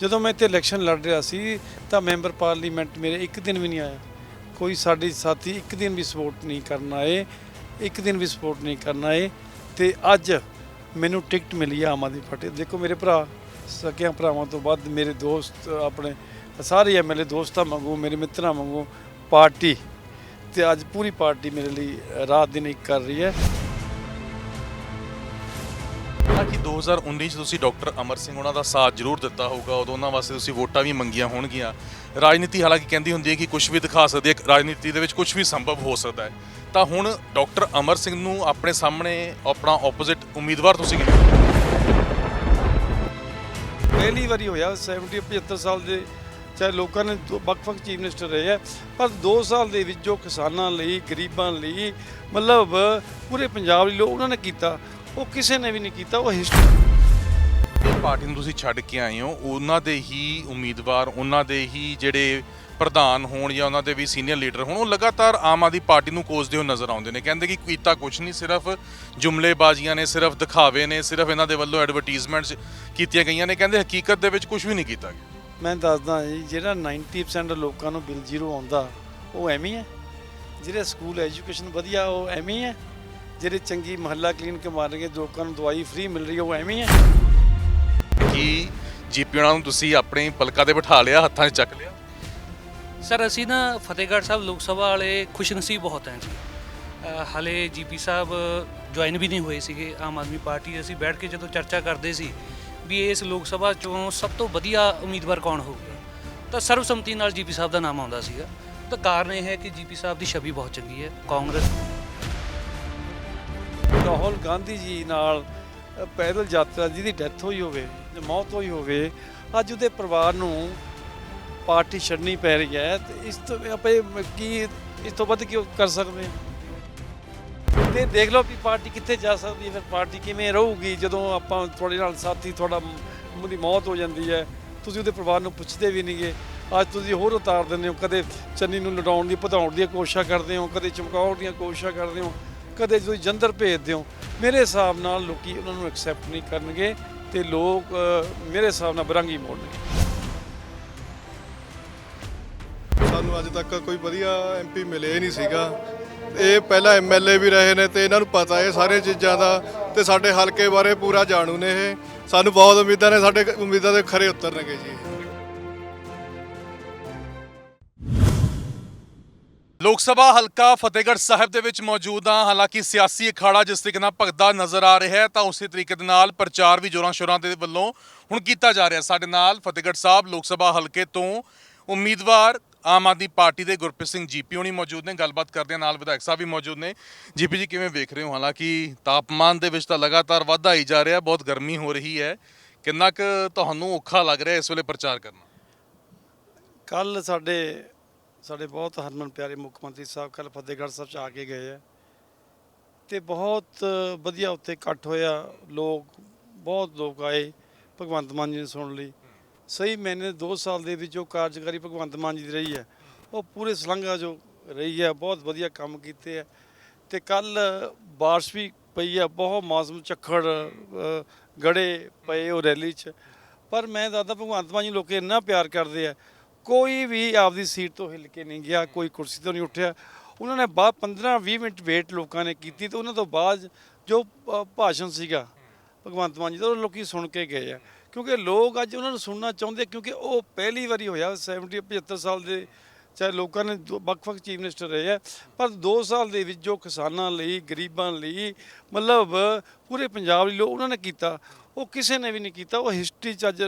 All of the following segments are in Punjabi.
ਜਦੋਂ ਮੈਂ ਇੱਥੇ ਇਲੈਕਸ਼ਨ ਲੜ ਰਿਹਾ ਸੀ, ਤਾਂ ਮੈਂਬਰ ਪਾਰਲੀਮੈਂਟ ਮੇਰੇ ਇੱਕ ਦਿਨ ਵੀ ਨਹੀਂ ਆਇਆ। ਕੋਈ ਸਾਡੇ ਸਾਥੀ ਇੱਕ ਦਿਨ ਵੀ ਸਪੋਰਟ ਨਹੀਂ ਕਰਨ ਆਏ, ਇੱਕ ਦਿਨ ਵੀ ਸਪੋਰਟ ਨਹੀਂ ਕਰਨ ਆਏ ਤੇ ਅੱਜ ਮੈਨੂੰ ਟਿਕਟ ਮਿਲੀ ਆ ਆਮ ਆਦਮੀ ਪਾਰਟੀ ਦੇਖੋ ਮੇਰੇ ਭਰਾ ਸਕਿਆਂ ਭਰਾਵਾਂ ਤੋਂ ਵੱਧ ਮੇਰੇ ਦੋਸਤ, ਆਪਣੇ ਸਾਰੇ ਐਮਐਲਏ ਦੋਸਤਾਂ ਵਾਂਗੂ, ਮੇਰੇ ਮਿੱਤਰਾਂ ਵਾਂਗੂ ਪਾਰਟੀ ਤੇ ਅੱਜ ਪੂਰੀ ਪਾਰਟੀ ਮੇਰੇ ਲਈ ਰਾਤ ਦਿਨ ਇੱਕ ਕਰ ਰਹੀ ਹੈ। 2019 ਚ ਤੁਸੀਂ ਡਾਕਟਰ ਅਮਰ ਸਿੰਘ ਉਹਨਾਂ ਦਾ ਸਾਥ ਜ਼ਰੂਰ ਦਿੱਤਾ ਹੋਊਗਾ, ਉਦੋਂ ਉਹਨਾਂ ਵਾਸਤੇ ਤੁਸੀਂ ਵੋਟਾਂ ਵੀ ਮੰਗੀਆਂ ਹੋਣਗੀਆਂ। ਰਾਜਨੀਤੀ ਹਾਲਾਂਕਿ ਕਹਿੰਦੀ ਹੁੰਦੀ ਹੈ ਕਿ ਕੁਝ ਵੀ ਦਿਖਾ ਸਕਦੀ ਹੈ, ਰਾਜਨੀਤੀ ਦੇ ਵਿੱਚ ਕੁਝ ਵੀ ਸੰਭਵ ਹੋ ਸਕਦਾ ਹੈ। ਤਾਂ ਹੁਣ ਡਾਕਟਰ ਅਮਰ ਸਿੰਘ ਨੂੰ ਆਪਣੇ ਸਾਹਮਣੇ ਆਪਣਾ ਆਪੋਜ਼ਿਟ ਉਮੀਦਵਾਰ ਤੁਸੀਂ ਕਿਵੇਂ ਪਹਿਲੀ ਵਾਰੀ ਹੋਇਆ 70 75 ਸਾਲ ਦੇ ਚਾਹੇ ਲੋਕਾਂ ਨੇ ਦੋ- ਵੱਖ-ਵੱਖ ਚੀਫ ਮਿਨਿਸਟਰ ਰਹੇ ਆ, ਪਰ 2 ਸਾਲ ਦੇ ਵਿੱਚ ਜੋ ਕਿਸਾਨਾਂ ਲਈ, ਗਰੀਬਾਂ ਲਈ, ਮਤਲਬ ਪੂਰੇ ਪੰਜਾਬ ਲਈ ਲੋ ਉਹਨਾਂ ਨੇ ਕੀਤਾ। ਉਹ ਕਿਸੇ ਨੇ ਵੀ ਨਹੀਂ ਕੀਤਾ ਉਹ ਹਿਸਟਰੀ ਪਾਰਟੀ ਨੂੰ ਤੁਸੀਂ ਛੱਡ ਕੇ ਆਏ ਹੋ ਉਹਨਾਂ ਦੇ ਹੀ ਉਮੀਦਵਾਰ ਉਹਨਾਂ ਦੇ ਹੀ ਜਿਹੜੇ ਪ੍ਰਧਾਨ ਹੋਣ ਜਾਂ ਉਹਨਾਂ ਦੇ ਵੀ ਸੀਨੀਅਰ ਲੀਡਰ ਹੋਣ ਉਹ ਲਗਾਤਾਰ ਆਮ ਆਦਮੀ ਪਾਰਟੀ ਨੂੰ ਕੋਸਦੇ ਹੋ ਨਜ਼ਰ ਆਉਂਦੇ ਨੇ। ਕਹਿੰਦੇ ਕਿ ਕੀਤਾ ਕੁਝ ਨਹੀਂ ਸਿਰਫ ਜੁਮਲੇਬਾਜ਼ੀਆਂ ਨੇ ਸਿਰਫ ਦਿਖਾਵੇ ਨੇ ਸਿਰਫ ਇਹਨਾਂ ਦੇ ਵੱਲੋਂ ਐਡਵਰਟਾਈਜ਼ਮੈਂਟਸ ਕੀਤੀਆਂ ਗਈਆਂ ਨੇ। ਕਹਿੰਦੇ ਹਕੀਕਤ ਦੇ ਵਿੱਚ ਕੁਝ ਵੀ ਨਹੀਂ ਕੀਤਾ ਗਿਆ। ਮੈਂ ਦੱਸਦਾ ਜੀ ਜਿਹੜਾ 90% ਲੋਕਾਂ ਨੂੰ ਬਿੱਲ ਜ਼ੀਰੋ ਆਉਂਦਾ ਉਹ ਐਵੇਂ ਹੀ ਜਿਹੜੇ ਸਕੂਲ ਐਜੂਕੇਸ਼ਨ ਵਧੀਆ ਉਹ ਐਵੇਂ ਹੈ। ਜਿਹੜੇ ਚੰਗੀ ਮਹੱਲਾ ਕਲੀਨਿਕ ਮਾਰ ਰਹੇ ਲੋਕਾਂ ਨੂੰ ਦਵਾਈ ਫ੍ਰੀ ਮਿਲ ਰਹੀ ਹੈ ਉਹ ਐਵੇਂ ਹੀ ਹੈ ਕਿ ਜੀਪੀ ਉਹਨਾਂ ਨੂੰ ਤੁਸੀਂ ਆਪਣੇ ਪਲਕਾਂ ਤੇ ਬਿਠਾ ਲਿਆ ਹੱਥਾਂ 'ਚ ਚੱਕ ਲਿਆ? ਸਰ ਅਸੀਂ ਨਾ ਫਤਿਹਗੜ੍ਹ ਸਾਹਿਬ ਲੋਕ ਸਭਾ ਵਾਲੇ ਖੁਸ਼ਨਸੀਬ ਬਹੁਤ ਹਾਂ ਜੀ। ਹਾਲੇ ਜੀਪੀ ਸਾਹਿਬ ਜੁਆਇਨ ਵੀ ਨਹੀਂ ਹੋਏ ਸੀਗੇ ਆਮ ਆਦਮੀ ਪਾਰਟੀ ਅਸੀਂ ਬੈਠ ਕੇ ਜਦੋਂ ਚਰਚਾ ਕਰਦੇ ਸੀ ਵੀ ਇਸ ਲੋਕ ਸਭਾ ਚੋਂ ਸਭ ਤੋਂ ਵਧੀਆ ਉਮੀਦਵਾਰ ਕੌਣ ਹੋਊਗਾ ਤਾਂ ਸਰਵਸੰਮਤੀ ਨਾਲ ਜੀਪੀ ਸਾਹਿਬ ਦਾ ਨਾਮ ਆਉਂਦਾ ਸੀਗਾ। ਤਾਂ ਕਾਰਨ ਇਹ ਹੈ ਕਿ ਜੀਪੀ ਸਾਹਿਬ ਦੀ ਛਵੀ ਬਹੁਤ ਚੰਗੀ ਹੈ ਕਾਂਗਰਸ ਰਾਹੁਲ ਗਾਂਧੀ ਜੀ ਨਾਲ ਪੈਦਲ ਯਾਤਰਾ ਜਿਹਦੀ ਡੈਥ ਹੋਈ ਹੋਵੇ, ਮੌਤ ਹੋਈ ਹੋਵੇ, ਅੱਜ ਉਹਦੇ ਪਰਿਵਾਰ ਨੂੰ ਪਾਰਟੀ ਛੱਡਣੀ ਪੈ ਰਹੀ ਹੈ। ਤੇ ਇਸ ਤੋਂ, ਆਪੇ ਕੀ ਇਸ ਤੋਂ ਵੱਧ ਕੀ ਕਰ ਸਕਦੇ ਤੇ ਦੇਖ ਲਓ ਵੀ ਪਾਰਟੀ ਕਿੱਥੇ ਜਾ ਸਕਦੀ ਹੈ, ਫਿਰ ਪਾਰਟੀ ਕਿਵੇਂ ਰਹੂਗੀ, ਜਦੋਂ ਆਪਾਂ ਤੁਹਾਡੇ ਨਾਲ ਸਾਥੀ, ਤੁਹਾਡਾ ਉਹਦੀ ਮੌਤ ਹੋ ਜਾਂਦੀ ਹੈ। ਤੁਸੀਂ ਉਹਦੇ ਪਰਿਵਾਰ ਨੂੰ ਪੁੱਛਦੇ ਵੀ ਨਹੀਂਗੇ ਅੱਜ ਤੁਸੀਂ ਹੋਰ ਉਤਾਰ ਦਿੰਦੇ ਹੋ, ਕਦੇ ਚੰਨੀ ਨੂੰ ਲਡਾਉਣ ਦੀ, ਵਧਾਉਣ ਦੀਆਂ ਕੋਸ਼ਿਸ਼ਾਂ ਕਰਦੇ ਹੋ, ਕਦੇ ਚਮਕਾਉਣ ਦੀਆਂ ਕੋਸ਼ਿਸ਼ਾਂ ਕਰਦੇ ਹੋ। ਕਦੇ ਤੁਸੀਂ ਜੰਦਰ ਭੇਜਦੇ ਹੋ, ਮੇਰੇ ਹਿਸਾਬ ਨਾਲ ਲੋਕੀ ਉਹਨਾਂ ਨੂੰ ਐਕਸੈਪਟ ਨਹੀਂ ਕਰਨਗੇ ਤੇ ਲੋਕ ਮੇਰੇ ਹਿਸਾਬ ਨਾਲ ਬਰੰਗੀ ਮੋੜਨਗੇ। ਸਾਨੂੰ ਅੱਜ ਤੱਕ ਕੋਈ ਵਧੀਆ ਐਮਪੀ ਮਿਲਿਆ ਹੀ ਨਹੀਂ ਸੀਗਾ। ਇਹ ਪਹਿਲਾਂ ਐਮਐਲਏ ਵੀ ਰਹੇ ਨੇ ਤੇ ਇਹਨਾਂ ਨੂੰ ਪਤਾ ਹੈ ਸਾਰੀਆਂ ਚੀਜ਼ਾਂ ਦਾ ਤੇ ਸਾਡੇ ਹਲਕੇ ਬਾਰੇ ਪੂਰਾ ਜਾਣੂ ਨੇ ਇਹ। ਸਾਨੂੰ ਬਹੁਤ ਉਮੀਦਾਂ ਨੇ, ਸਾਡੇ ਉਮੀਦਾਂ ਦੇ ਖਰੇ ਉਤਰਨਗੇ ਜੀ ਲੋਕ ਸਭਾ ਹਲਕਾ ਫਤਿਹਗੜ੍ਹ ਸਾਹਿਬ ਦੇ ਵਿੱਚ ਮੌਜੂਦ ਹਾਂ। ਹਾਲਾਂਕਿ ਸਿਆਸੀ ਅਖਾੜਾ ਜਿਸ ਤਰੀਕੇ ਨਾਲ ਭਗਦਾ ਨਜ਼ਰ ਆ ਰਿਹਾ ਹੈ, ਤਾਂ ਉਸੇ ਤਰੀਕੇ ਦੇ ਨਾਲ ਪ੍ਰਚਾਰ ਵੀ ਜੋਰਾਂ ਸ਼ੋਰਾਂ ਦੇ ਵੱਲੋਂ ਹੁਣ ਕੀਤਾ ਜਾ ਰਿਹਾ। ਸਾਡੇ ਨਾਲ ਫਤਿਹਗੜ੍ਹ ਸਾਹਿਬ ਲੋਕ ਸਭਾ ਹਲਕੇ ਤੋਂ ਉਮੀਦਵਾਰ ਆਮ ਆਦਮੀ ਪਾਰਟੀ ਦੇ ਗੁਰਪ੍ਰੀਤ ਸਿੰਘ ਜੀਪੀ ਹੋਣੀ ਮੌਜੂਦ ਨੇ। ਗੱਲਬਾਤ ਕਰਦੇ ਨਾਲ ਵਿਧਾਇਕ ਸਾਹਿਬ ਵੀ ਮੌਜੂਦ ਨੇ। ਜੀਪੀ ਜੀ, ਕਿਵੇਂ ਵੇਖ ਰਹੇ ਹੋ? ਹਾਲਾਂਕਿ ਤਾਪਮਾਨ ਦੇ ਵਿੱਚ ਤਾਂ ਲਗਾਤਾਰ ਵਾਧਾ ਹੀ ਜਾ ਰਿਹਾ, ਬਹੁਤ ਗਰਮੀ ਹੋ ਰਹੀ ਹੈ। ਕਿੰਨਾ ਕੁ ਤੁਹਾਨੂੰ ਔਖਾ ਲੱਗ ਰਿਹਾ ਇਸ ਵੇਲੇ ਪ੍ਰਚਾਰ ਕਰਨਾ? ਕੱਲ ਸਾਡੇ ਸਾਡੇ ਬਹੁਤ ਹਰਮਨ ਪਿਆਰੇ ਮੁੱਖ ਮੰਤਰੀ ਸਾਹਿਬ ਕੱਲ ਫਤਿਹਗੜ੍ਹ ਸਾਹਿਬ ਚ ਆ ਕੇ ਗਏ ਆ। ਤੇ ਬਹੁਤ ਵਧੀਆ ਉੱਥੇ ਇਕੱਠ ਹੋਇਆ। ਲੋਕ, ਬਹੁਤ ਲੋਕ ਆਏ ਭਗਵੰਤ ਮਾਨ ਜੀ ਨੂੰ ਸੁਣਨ ਲਈ। ਸਹੀ ਮੈਨੇ 2 ਸਾਲ ਦੇ ਵਿੱਚ ਜੋ ਕਾਰਜਕਾਰੀ ਭਗਵੰਤ ਮਾਨ ਜੀ ਦੀ ਰਹੀ ਹੈ। ਉਹ ਪੂਰੇ ਸਲੰਘਾ ਜੋ ਰਹੀ ਹੈ। ਬਹੁਤ ਵਧੀਆ ਕੰਮ ਕੀਤੇ ਹੈ। ਤੇ ਕੱਲ ਬਾਰਿਸ਼ ਵੀ ਪਈ ਹੈ। ਬਹੁਤ ਮੌਸਮ ਝੱਖੜ ਗੜੇ ਪਏ ਉਹ ਰੈਲੀ 'ਚ। ਪਰ ਮੈਂ ਦਾਦਾ ਭਗਵੰਤ ਮਾਨ ਜੀ ਲੋਕ ਇੰਨਾ ਪਿਆਰ ਕਰਦੇ ਆ। ਕੋਈ ਵੀ ਆਪਦੀ ਸੀਟ ਤੋਂ ਹਿੱਲ ਕੇ ਨਹੀਂ ਗਿਆ, ਕੋਈ ਕੁਰਸੀ ਤੋਂ ਨਹੀਂ ਉੱਠਿਆ। ਉਹਨਾਂ ਨੇ ਬਾਅਦ 15 20 ਮਿੰਟ ਵੇਟ ਲੋਕਾਂ ਨੇ ਕੀਤੀ ਤੇ ਉਹਨਾਂ ਤੋਂ ਬਾਅਦ ਜੋ ਭਾਸ਼ਣ ਸੀਗਾ, ਭਗਵੰਤ ਮਾਨ ਜੀ ਦਾ, ਉਹ ਲੋਕੀ ਸੁਣ ਕੇ ਗਏ ਆ। ਕਿਉਂਕਿ ਲੋਕ ਅੱਜ ਉਹਨਾਂ ਨੂੰ ਸੁਣਨਾ ਚਾਹੁੰਦੇ ਕਿਉਂਕਿ ਉਹ ਪਹਿਲੀ ਵਾਰੀ ਹੋਇਆ 70 75 ਸਾਲ ਦੇ ਚਾਹੇ ਲੋਕਾਂ ਨੇ ਦੋ- ਵੱਖ-ਵੱਖ ਚੀਫ ਮਿਨਿਸਟਰ ਰਹੇ ਆ, ਪਰ 2 ਸਾਲ ਦੇ ਵਿੱਚ ਜੋ ਕਿਸਾਨਾਂ ਲਈ, ਗਰੀਬਾਂ ਲਈ, ਮਤਲਬ ਪੂਰੇ ਪੰਜਾਬ ਲਈ ਲੋਕ ਉਹਨਾਂ ਨੇ ਕੀਤਾ, ਉਹ ਕਿਸੇ ਨੇ ਵੀ ਨਹੀਂ ਕੀਤਾ, ਉਹ ਹਿਸਟਰੀ ਚ ਅੱਜ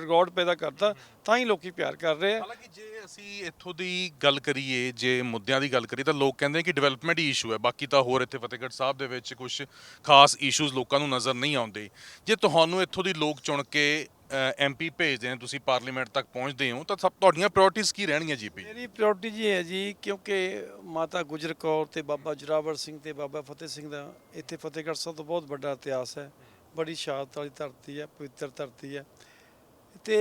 ਰਿਕਾਰਡ ਪੈਦਾ ਕਰਤਾ, ਤਾਂ ਹੀ ਲੋਕੀ ਪਿਆਰ ਕਰ ਰਹੇ ਆ। ਹਾਲਾਂਕਿ ਜੇ ਅਸੀਂ ਇੱਥੋਂ ਦੀ ਗੱਲ ਕਰੀਏ, ਜੇ ਮੁੱਦਿਆਂ ਦੀ ਗੱਲ ਕਰੀਏ, ਤਾਂ ਲੋਕ ਕਹਿੰਦੇ ਨੇ ਕਿ ਡਿਵੈਲਪਮੈਂਟ ਹੀ ਇਸ਼ੂ ਹੈ। ਬਾਕੀ ਤਾਂ ਹੋਰ ਇੱਥੇ ਫਤਿਹਗੜ੍ਹ ਸਾਹਿਬ ਦੇ ਵਿੱਚ ਕੁਝ ਖਾਸ ਇਸ਼ੂਜ਼ ਲੋਕਾਂ ਨੂੰ ਨਜ਼ਰ ਨਹੀਂ ਆਉਂਦੇ। ਜੇ ਤੁਹਾਨੂੰ ਇੱਥੋਂ ਦੀ ਲੋਕ ਚੁਣ ਕੇ ਐਮਪੀ ਭੇਜਦੇ ਨੇ, ਤੁਸੀਂ ਪਾਰਲੀਮੈਂਟ ਤੱਕ ਪਹੁੰਚਦੇ ਹੋ, ਤਾਂ ਸਭ ਤੁਹਾਡੀਆਂ ਪ੍ਰਾਇੋਰਟੀਜ਼ ਕੀ ਰਹਿਣਗੀਆਂ ਜੀਪੀ ਮੇਰੀ ਪ੍ਰਾਇੋਰਟੀ ਜੀ ਹੈ ਜੀ, ਕਿਉਂਕਿ ਮਾਤਾ ਗੁਜਰ ਕੌਰ ਤੇ ਬਾਬਾ ਜੁਰਾਵਰ ਸਿੰਘ ਤੇ ਬਾਬਾ ਫਤਿਹ ਸਿੰਘ ਦਾ ਇੱਥੇ ਫਤਿਹਗੜ੍ਹ ਸਾਹਿਬ ਤੋਂ ਬਹੁਤ ਵੱਡਾ ਇਤਿਹਾਸ ਹੈ। ਬੜੀ ਸ਼ਹਾਦਤ ਵਾਲੀ ਧਰਤੀ ਹੈ, ਪਵਿੱਤਰ ਧਰਤੀ ਹੈ। ਤੇ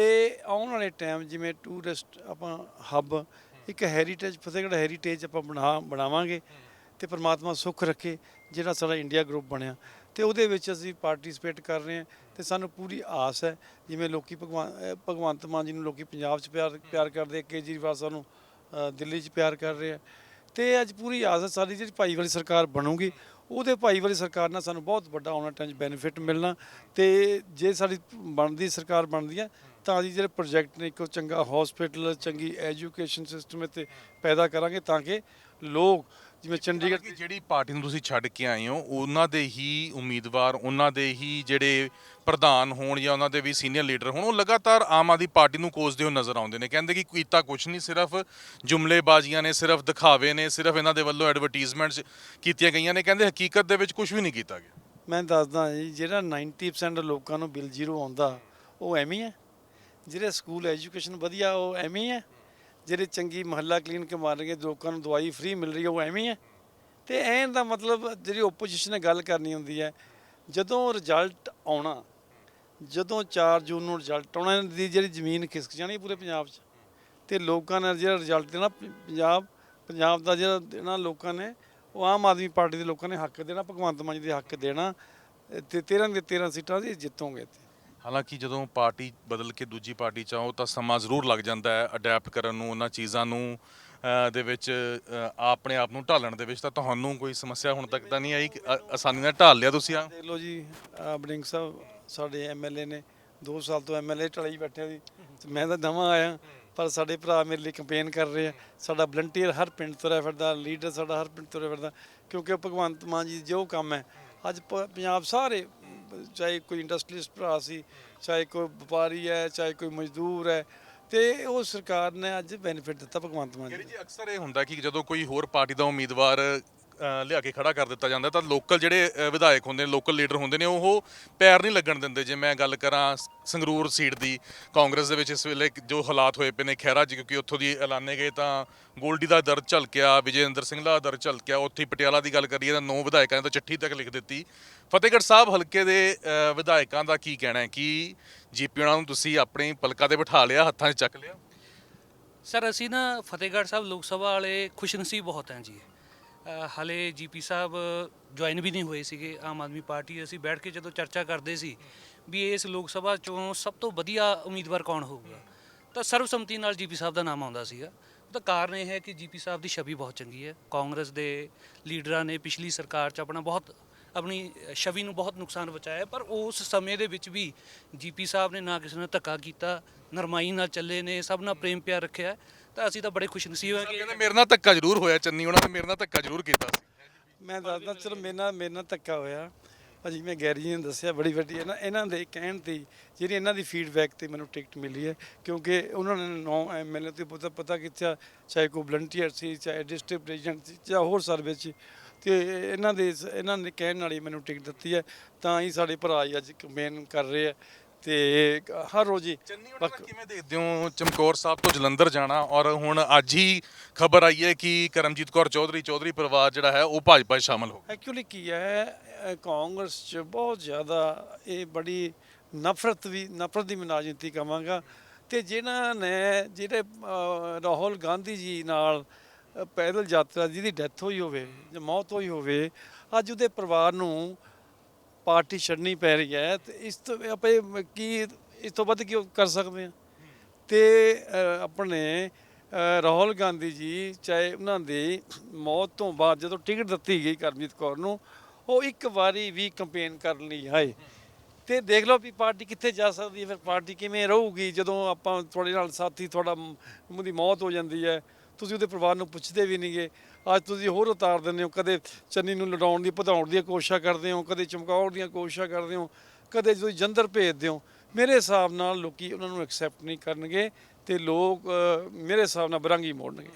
ਆਉਣ ਵਾਲੇ ਟਾਈਮ ਜਿਵੇਂ ਟੂਰਿਸਟ ਆਪਾਂ ਹੱਬ ਇੱਕ ਹੈਰੀਟੇਜ ਫਤਿਹਗੜ੍ਹ ਹੈਰੀਟੇਜ ਆਪਾਂ ਬਣਾ, ਬਣਾਵਾਂਗੇ ਤੇ ਪ੍ਰਮਾਤਮਾ ਸੁੱਖ ਰੱਖੇ, ਜਿਹੜਾ ਸਾਡਾ ਇੰਡੀਆ ਗਰੁੱਪ ਬਣਿਆ। ਤੇ ਉਹਦੇ ਵਿੱਚ ਅਸੀਂ ਪਾਰਟਿਸਿਪੇਟ ਕਰ ਰਹੇ ਹਾਂ ਤੇ ਸਾਨੂੰ ਪੂਰੀ ਆਸ ਹੈ ਜਿਵੇਂ ਲੋਕੀ ਭਗਵਾਨ ਭਗਵੰਤ ਮਾਨ ਜੀ ਨੂੰ ਲੋਕੀ ਪੰਜਾਬ 'ਚ ਪਿਆਰ ਪਿਆਰ ਕਰਦੇ ਆ, ਕੇਜਰੀਵਾਲ ਸਾਹਿਬ ਨੂੰ ਦਿੱਲੀ 'ਚ ਪਿਆਰ ਕਰ ਰਹੇ ਆ। ਤੇ ਅੱਜ ਪੂਰੀ ਆਸ ਹੈ ਸਾਡੀ ਜਿਹੜੀ ਭਾਈ ਵਾਲੀ ਸਰਕਾਰ ਬਣੂਗੀ ਉਹਦੇ ਭਾਈ ਵਾਲੀ ਸਰਕਾਰ ਨਾਲ ਸਾਨੂੰ ਬਹੁਤ ਵੱਡਾ ਆਉਣਾ ਟਾਈਮ ਬੈਨੀਫਿਟ ਮਿਲਣਾ ਤੇ ਜੇ ਸਾਡੀ ਬਣਦੀ ਸਰਕਾਰ ਬਣਦੀ ਹੈ ਤਾਂ ਅਸੀਂ ਜਿਹੜੇ ਪ੍ਰੋਜੈਕਟ ਨੇ ਇੱਕ ਚੰਗਾ ਹਸਪੀਟਲ ਚੰਗੀ ਐਜੂਕੇਸ਼ਨ ਸਿਸਟਮ ਇੱਥੇ ਪੈਦਾ ਕਰਾਂਗੇ ਤਾਂ ਕਿ ਲੋਕ ਜਿਵੇਂ ਚੰਡੀਗੜ੍ਹ ਕਿ ਜਿਹੜੀ ਪਾਰਟੀ ਨੂੰ ਤੁਸੀਂ ਛੱਡ ਕੇ ਆਏ ਹੋ ਉਹਨਾਂ ਦੇ ਹੀ ਉਮੀਦਵਾਰ ਉਹਨਾਂ ਦੇ ਹੀ ਜਿਹੜੇ ਪ੍ਰਧਾਨ ਹੋਣ ਜਾਂ ਉਹਨਾਂ ਦੇ ਵੀ ਸੀਨੀਅਰ ਲੀਡਰ ਹੋਣ ਉਹ ਲਗਾਤਾਰ ਆਮ ਆਦਮੀ ਪਾਰਟੀ ਨੂੰ ਕੋਸਦੇ ਹੋ ਨਜ਼ਰ ਆਉਂਦੇ ਨੇ। ਕਹਿੰਦੇ ਕਿ ਕੀਤਾ ਕੁਝ ਨਹੀਂ ਸਿਰਫ ਜੁਮਲੇਬਾਜ਼ੀਆਂ ਨੇ ਸਿਰਫ ਦਿਖਾਵੇ ਨੇ ਸਿਰਫ ਇਹਨਾਂ ਦੇ ਵੱਲੋਂ ਐਡਵਰਟਾਈਜ਼ਮੈਂਟਸ ਕੀਤੀਆਂ ਗਈਆਂ ਨੇ। ਕਹਿੰਦੇ ਹਕੀਕਤ ਦੇ ਵਿੱਚ ਕੁਝ ਵੀ ਨਹੀਂ ਕੀਤਾ ਗਿਆ। ਮੈਂ ਦੱਸਦਾ ਜੀ ਜਿਹੜਾ 90% ਲੋਕਾਂ ਨੂੰ ਬਿੱਲ ਜ਼ੀਰੋ ਆਉਂਦਾ ਉਹ ਐਵੇਂ ਹੀ ਹੈ। ਜਿਹੜੇ ਸਕੂਲ ਐਜੂਕੇਸ਼ਨ ਵਧੀਆ ਉਹ ਐਵੇਂ ਹੀ ਹੈ। ਜਿਹੜੇ ਚੰਗੀ ਮਹੱਲਾ ਕਲੀਨਿਕ ਮਾਰ ਰਹੇ ਲੋਕਾਂ ਨੂੰ ਦਵਾਈ ਫ੍ਰੀ ਮਿਲ ਰਹੀ ਹੈ ਉਹ ਐਵੇਂ ਹੈ ਤੇ ਐਨ ਦਾ ਮਤਲਬ ਜਿਹੜੀ ਓਪੋਜੀਸ਼ਨ ਨੇ ਗੱਲ ਕਰਨੀ ਹੁੰਦੀ ਹੈ ਜਦੋਂ ਰਿਜ਼ਲਟ ਆਉਣਾ, ਜਦੋਂ 4 ਜੂਨ ਨੂੰ ਰਿਜ਼ਲਟ ਆਉਣਾ, ਇਹਨਾਂ ਦੀ ਜਿਹੜੀ ਜ਼ਮੀਨ ਖਿਸਕ ਜਾਣੀ ਪੂਰੇ ਪੰਜਾਬ 'ਚ। ਤੇ ਲੋਕਾਂ ਨੇ ਜਿਹੜਾ ਰਿਜ਼ਲਟ ਦੇਣਾ, ਪੰਜਾਬ ਪੰਜਾਬ ਦਾ ਜਿਹੜਾ ਦੇਣਾ ਲੋਕਾਂ ਨੇ, ਉਹ ਆਮ ਆਦਮੀ ਪਾਰਟੀ ਦੇ ਲੋਕਾਂ ਨੇ ਹੱਕ ਦੇਣਾ, ਭਗਵੰਤ ਮਾਨ ਜੀ ਦੇ ਹੱਕ ਦੇਣਾ, ਤੇ 13 ਦੇ 13 ਸੀਟਾਂ ਦੀ ਜਿੱਤੋਗੇ ਤੇ ਹਾਲਾਂਕਿ ਜਦੋਂ ਪਾਰਟੀ ਬਦਲ ਕੇ ਦੂਜੀ ਪਾਰਟੀ ਚ ਆਓ ਤਾਂ ਸਮਾਂ ਜ਼ਰੂਰ ਲੱਗ ਜਾਂਦਾ ਹੈ ਅਡੈਪਟ ਕਰਨ ਨੂੰ ਉਹਨਾਂ ਚੀਜ਼ਾਂ ਨੂੰ ਅ, ਦੇ ਵਿੱਚ ਅ, ਆਪਣੇ ਆਪ ਨੂੰ ਢਾਲਣ ਦੇ ਵਿੱਚ ਤਾਂ ਤੁਹਾਨੂੰ ਕੋਈ ਸਮੱਸਿਆ ਹੁਣ ਤੱਕ ਤਾਂ ਨਹੀਂ ਆਈ? ਕਿ ਅ- ਆਸਾਨੀ ਨਾਲ ਢਾਲ ਲਿਆ ਤੁਸੀਂ ਆ। ਦੇਖ ਲਓ ਜੀ ਆਹ ਬੜਿੰਗ ਸਾਹਿਬ ਸਾਡੇ ਐਮਐਲਏ ਨੇ 2 ਸਾਲ ਤੋਂ ਐਮਐਲਏ ਟਲੀ ਬੈਠੇ ਸੀ ਤੇ ਮੈਂ ਤਾਂ ਨਵਾਂ ਆਇਆ ਪਰ ਸਾਡੇ ਭਰਾ ਮੇਰੇ ਲਈ ਕੰਪੇਨ ਕਰ ਰਹੇ ਆ। ਸਾਡਾ ਵਲੰਟੀਅਰ ਹਰ ਪਿੰਡ ਤੁਰਿਆ ਫਿਰਦਾ ਲੀਡਰ ਸਾਡਾ ਹਰ ਪਿੰਡ ਤੁਰਿਆ ਫਿਰਦਾ ਕਿਉਂਕਿ ਉਹ ਭਗਵੰਤ ਮਾਨ ਜੀ ਜੋ ਕੰਮ ਹੈ ਅੱਜ ਪ- ਪੰਜਾਬ ਸਾਰੇ ਚਾਹੇ ਕੋਈ ਇੰਡਸਟਰੀਲਿਸਟ ਭਰਾ ਸੀ, ਚਾਹੇ ਕੋਈ ਵਪਾਰੀ ਹੈ, ਚਾਹੇ ਕੋਈ ਮਜ਼ਦੂਰ ਹੈ, ਤੇ ਉਹ ਸਰਕਾਰ ਨੇ ਅੱਜ ਬੈਨੀਫਿਟ ਦਿੱਤਾ ਭਗਵੰਤ ਮਾਨ ਜੀ ਗਰੀ ਜੀ ਅਕਸਰ ਇਹ ਹੁੰਦਾ ਕਿ ਜਦੋਂ ਕੋਈ ਹੋਰ ਪਾਰਟੀ ਦਾ ਉਮੀਦਵਾਰ ਲਿਆ ਕੇ ਖੜਾ ਕਰ ਦਿੱਤਾ ਜਾਂਦਾ ਤਾਂ ਲੋਕਲ ਜਿਹੜੇ ਵਿਧਾਇਕ ਹੁੰਦੇ ਨੇ, ਲੋਕਲ ਲੀਡਰ ਹੁੰਦੇ ਨੇ, ਉਹ ਪੈਰ ਨਹੀਂ ਲੱਗਣ ਦਿੰਦੇ। ਜੇ ਮੈਂ ਗੱਲ ਕਰਾਂ ਸੰਗਰੂਰ ਸੀਟ ਦੀ, ਕਾਂਗਰਸ ਦੇ ਵਿੱਚ ਇਸ ਵੇਲੇ ਜੋ ਹਾਲਾਤ ਹੋਏ ਪਏ ਨੇ ਖਹਿਰਾ ਜੀ ਕਿਉਂਕਿ ਉੱਥੋਂ ਦੀ ਐਲਾਨੇ ਗਏ ਤਾਂ ਗੋਲਡੀ ਦਾ ਦਰਦ ਝਲਕਿਆ, ਵਿਜੇਂਦਰ ਸਿੰਘ ਦਾ ਦਰ ਝਲਕਿਆ, ਉੱਥੇ ਪਟਿਆਲਾ ਦੀ ਗੱਲ ਕਰੀਏ ਤਾਂ ਨੌ ਵਿਧਾਇਕਾਂ ਨੇ ਤਾਂ ਚਿੱਠੀ ਤੱਕ ਲਿਖ ਦਿੱਤੀ। ਫਤਿਹਗੜ੍ਹ ਸਾਹਿਬ ਹਲਕੇ ਦੇ ਵਿਧਾਇਕਾਂ ਦਾ ਕੀ ਕਹਿਣਾ ਹੈ? ਕਿ ਜੀਪੀ ਉਹਨਾਂ ਨੂੰ ਤੁਸੀਂ ਆਪਣੇ ਪਲਕਾਂ ਤੇ ਬਿਠਾ ਲਿਆ, ਹੱਥਾਂ 'ਚ ਚੱਕ ਲਿਆ? ਸਰ, ਅਸੀਂ ਨਾ ਫਤਿਹਗੜ੍ਹ ਸਾਹਿਬ ਲੋਕ ਸਭਾ ਵਾਲੇ ਖੁਸ਼ਨਸੀਬ ਬਹੁਤ ਹਾਂ ਜੀ। ਹਾਲੇ ਜੀਪੀ ਸਾਹਿਬ ਜੁਆਇਨ ਵੀ ਨਹੀਂ ਹੋਏ ਸੀਗੇ, ਆਮ ਆਦਮੀ ਪਾਰਟੀ ਅਸੀਂ ਬੈਠ ਕੇ ਜਦੋਂ ਚਰਚਾ ਕਰਦੇ ਸੀ ਵੀ ਇਸ ਲੋਕ ਸਭਾ ਚੋਂ ਸਭ ਤੋਂ ਵਧੀਆ ਉਮੀਦਵਾਰ ਕੌਣ ਹੋਊਗਾ, ਤਾਂ ਸਰਬਸੰਮਤੀ ਨਾਲ ਜੀਪੀ ਸਾਹਿਬ ਦਾ ਨਾਮ ਆਉਂਦਾ ਸੀਗਾ। ਉਹਦਾ ਕਾਰਨ ਇਹ ਹੈ ਕਿ ਜੀਪੀ ਸਾਹਿਬ ਦੀ ਛਵੀ ਬਹੁਤ ਚੰਗੀ ਹੈ। ਕਾਂਗਰਸ ਦੇ ਲੀਡਰਾਂ ਨੇ ਪਿਛਲੀ ਸਰਕਾਰ 'ਚ ਆਪਣਾ ਬਹੁਤ, ਆਪਣੀ ਛਵੀ ਨੂੰ ਬਹੁਤ ਨੁਕਸਾਨ ਪਹੁੰਚਾਇਆ, ਪਰ ਉਸ ਸਮੇਂ ਦੇ ਵਿੱਚ ਵੀ ਜੀਪੀ ਸਾਹਿਬ ਨੇ ਨਾ ਕਿਸੇ ਨਾਲ ਧੱਕਾ ਕੀਤਾ, ਨਰਮਾਈ ਨਾਲ ਚੱਲੇ ਨੇ, ਸਭ ਨਾਲ ਪ੍ਰੇਮ ਪਿਆਰ ਰੱਖਿਆ। ਤਾਂ ਅਸੀਂ ਤਾਂ ਬੜੇ ਖੁਸ਼ਨਸੀਬ ਹਾਂ ਕਿ ਕਹਿੰਦੇ ਮੇਰੇ ਨਾਲ ਧੱਕਾ ਜ਼ਰੂਰ ਹੋਇਆ ਚੰਨੀ ਉਹਨਾਂ ਨੇ ਮੇਰੇ ਨਾਲ ਧੱਕਾ ਜ਼ਰੂਰ ਕੀਤਾ ਸੀ। ਮੈਂ ਦੱਸਦਾ ਚਲੋ ਮੇਰੇ ਨਾਲ ਮੇਰੇ ਨਾਲ ਧੱਕਾ ਹੋਇਆ। ਭਾਜੀ ਮੈਂ ਗੈਰੀ ਜੀ ਨੇ ਦੱਸਿਆ ਬੜੀ ਵੱਡੀ ਹੈ ਨਾ ਇਹਨਾਂ ਦੇ ਕਹਿਣ ਤੇ ਹੀ ਜਿਹੜੀ ਇਹਨਾਂ ਦੀ ਫੀਡਬੈਕ ਤੇ ਮੈਨੂੰ ਟਿਕਟ ਮਿਲੀ ਹੈ ਕਿਉਂਕਿ ਉਹਨਾਂ ਨੇ ਨੌ ਐਮਐਲਏ ਤੇ ਪਤਾ ਪਤਾ ਕੀਤਾ ਚਾਹੇ ਕੋਈ ਵਲੰਟੀਅਰ ਸੀ ਚਾਹੇ ਡਿਸਟ੍ਰਿਕਟ ਪ੍ਰੈਜ਼ੀਡੈਂਟ ਸੀ ਚਾਹੇ ਹੋਰ ਸਰਵੇ ਸੀ ਤੇ ਇਹਨਾਂ ਦੇ ਇਹਨਾਂ ਨੇ ਕਹਿਣ ਨਾਲ ਹੀ ਮੈਨੂੰ ਟਿਕਟ ਦਿੱਤੀ ਹੈ ਤਾਂ ਹੀ ਸਾਡੇ ਭਰਾ ਜੀ ਅੱਜ ਕੰਪੇਨ ਕਰ ਰਹੇ ਆ। ਤੇ ਹਰ ਰੋਜ਼ ਹੀ ਚੰਨੀ ਉਹਨਾਂ ਦਾ ਕਿਵੇਂ ਦੇਖਦੇ ਹੋ? ਚਮਕੌਰ ਸਾਹਿਬ ਤੋਂ ਜਲੰਧਰ ਜਾਣਾ ਔਰ ਹੁਣ ਅੱਜ ਹੀ ਖਬਰ ਆਈ ਹੈ ਕਿ ਕਰਮਜੀਤ ਕੌਰ ਚੌਧਰੀ ਚੌਧਰੀ ਪਰਿਵਾਰ ਜਿਹੜਾ ਹੈ ਉਹ ਭਾਜਪਾ 'ਚ ਸ਼ਾਮਲ ਹੋ ਗਿਆ ਐਕਚੁਅਲੀ ਕੀ ਹੈ ਕਾਂਗਰਸ ਚ ਬਹੁਤ ਜ਼ਿਆਦਾ ਇਹ ਬੜੀ ਨਫ਼ਰਤ ਵੀ ਨਫ਼ਰਤ ਦੀ ਮੈਂ ਰਾਜਨੀਤੀ ਕਵਾਂਗਾ ਤੇ ਜਿਨ੍ਹਾਂ ਨੇ ਜਿਹੜੇ ਰਾਹੁਲ ਗਾਂਧੀ ਜੀ ਨਾਲ ਪੈਦਲ ਯਾਤਰਾ ਜਿਹਦੀ ਡੈਥ ਹੋਈ ਹੋਵੇ ਜਾਂ ਮੌਤ ਹੋਈ ਹੋਵੇ ਅੱਜ ਉਹਦੇ ਪਰਿਵਾਰ ਨੂੰ ਪਾਰਟੀ ਛੱਡਣੀ ਪੈ ਰਹੀ ਹੈ, ਤੇ ਇਸ ਤੋਂ ਆਪਾਂ ਕੀ ਇਸ ਤੋਂ ਵੱਧ ਕੀ ਕਰ ਸਕਦੇ ਹਾਂ? ਤੇ ਆਪਣੇ ਰਾਹੁਲ ਗਾਂਧੀ ਜੀ ਚਾਹੇ ਉਹਨਾਂ ਦੀ ਮੌਤ ਤੋਂ ਬਾਅਦ ਜਦੋਂ ਟਿਕਟ ਦਿੱਤੀ ਗਈ ਕਰਮਜੀਤ ਕੌਰ ਨੂੰ, ਉਹ ਇੱਕ ਵਾਰੀ ਵੀ ਕੰਪੇਨ ਕਰਨ ਲਈ ਆਏ ਤੇ ਦੇਖ ਲਓ ਵੀ ਪਾਰਟੀ ਕਿੱਥੇ ਜਾ ਸਕਦੀ ਹੈ, ਫਿਰ ਪਾਰਟੀ ਕਿਵੇਂ ਰਹੂਗੀ? ਜਦੋਂ ਆਪਾਂ ਤੁਹਾਡੇ ਨਾਲ ਸਾਥੀ, ਤੁਹਾਡਾ ਮ- ਉਹਦੀ ਮੌਤ ਹੋ ਜਾਂਦੀ ਹੈ, ਤੁਸੀਂ ਉਹਦੇ ਪਰਿਵਾਰ ਨੂੰ ਪੁੱਛਦੇ ਵੀ ਨਹੀਂਗੇ। ਅੱਜ ਤੁਸੀਂ ਹੋਰ ਉਤਾਰ ਦਿੰਦੇ ਹੋ, ਕਦੇ ਚੰਨੀ ਨੂੰ ਲੜਾਉਣ ਦੀ, ਵਧਾਉਣ ਦੀਆਂ ਕੋਸ਼ਿਸ਼ਾਂ ਕਰਦੇ ਹੋ, ਕਦੇ ਚਮਕਾਉਣ ਦੀਆਂ ਕੋਸ਼ਿਸ਼ਾਂ ਕਰਦੇ ਹੋ, ਕਦੇ ਤੁਸੀਂ ਜੰਦਰ ਭੇਜਦੇ ਹੋ। ਮੇਰੇ ਹਿਸਾਬ ਨਾਲ ਲੋਕੀ ਉਹਨਾਂ ਨੂੰ ਐਕਸੈਪਟ ਨਹੀਂ ਕਰਨਗੇ ਤੇ ਲੋਕ ਮੇਰੇ ਹਿਸਾਬ ਨਾਲ ਬਰੰਗੀ ਮੋੜਨਗੇ।